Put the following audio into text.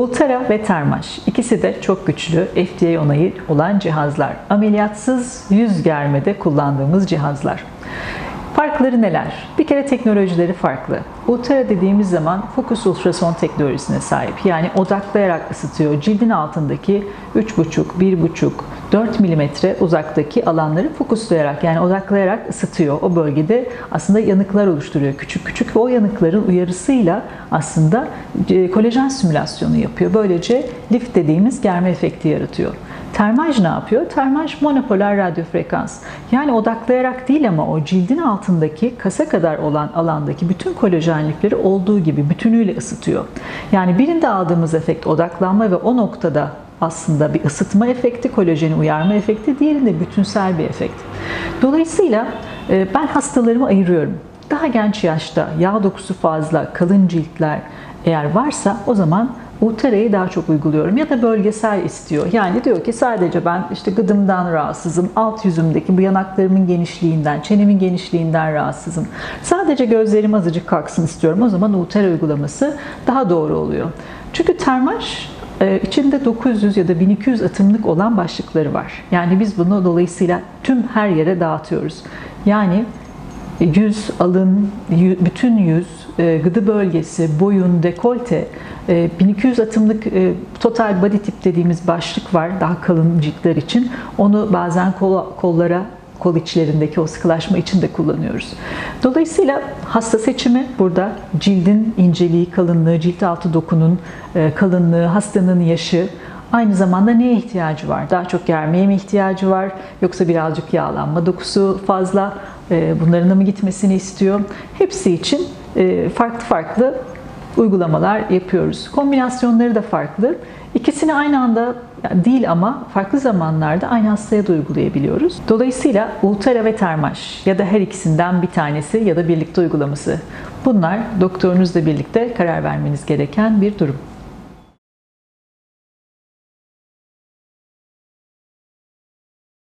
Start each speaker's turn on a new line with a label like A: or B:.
A: Ultera ve Termaş ikisi de çok güçlü FDA onayı olan cihazlar. Ameliyatsız yüz germede kullandığımız cihazlar. Farkları neler? Bir kere teknolojileri farklı. Ultra dediğimiz zaman fokus ultrason teknolojisine sahip. Yani odaklayarak ısıtıyor. Cildin altındaki 3,5, 1,5, 4 milimetre uzaktaki alanları fokuslayarak yani odaklayarak ısıtıyor. O bölgede aslında yanıklar oluşturuyor küçük küçük ve o yanıkların uyarısıyla aslında e, kolajen simülasyonu yapıyor. Böylece lift dediğimiz germe efekti yaratıyor. Termaj ne yapıyor? Termaj monopolar radyo frekans. Yani odaklayarak değil ama o cildin altındaki kasa kadar olan alandaki bütün kolajen lifleri olduğu gibi bütünüyle ısıtıyor. Yani birinde aldığımız efekt odaklanma ve o noktada aslında bir ısıtma efekti, kolajeni uyarma efekti, diğerinde bütünsel bir efekt. Dolayısıyla e, ben hastalarımı ayırıyorum. Daha genç yaşta yağ dokusu fazla, kalın ciltler eğer varsa o zaman Ultra'yı daha çok uyguluyorum ya da bölgesel istiyor. Yani diyor ki sadece ben işte gıdımdan rahatsızım, alt yüzümdeki bu yanaklarımın genişliğinden, çenemin genişliğinden rahatsızım. Sadece gözlerim azıcık kalksın istiyorum. O zaman Ultra uygulaması daha doğru oluyor. Çünkü termaj e, içinde 900 ya da 1200 atımlık olan başlıkları var. Yani biz bunu dolayısıyla tüm her yere dağıtıyoruz. Yani yüz, alın, bütün yüz, gıdı bölgesi, boyun, dekolte, 1200 e, atımlık e, total body tip dediğimiz başlık var daha kalın ciltler için. Onu bazen kol, kollara kol içlerindeki o sıkılaşma için de kullanıyoruz. Dolayısıyla hasta seçimi burada cildin inceliği, kalınlığı, cilt altı dokunun kalınlığı, hastanın yaşı, Aynı zamanda neye ihtiyacı var? Daha çok germeye mi ihtiyacı var? Yoksa birazcık yağlanma dokusu fazla? Bunların da mı gitmesini istiyor? Hepsi için farklı farklı uygulamalar yapıyoruz. Kombinasyonları da farklı. İkisini aynı anda değil ama farklı zamanlarda aynı hastaya da uygulayabiliyoruz. Dolayısıyla Ultra ve Termaş ya da her ikisinden bir tanesi ya da birlikte uygulaması. Bunlar doktorunuzla birlikte karar vermeniz gereken bir durum.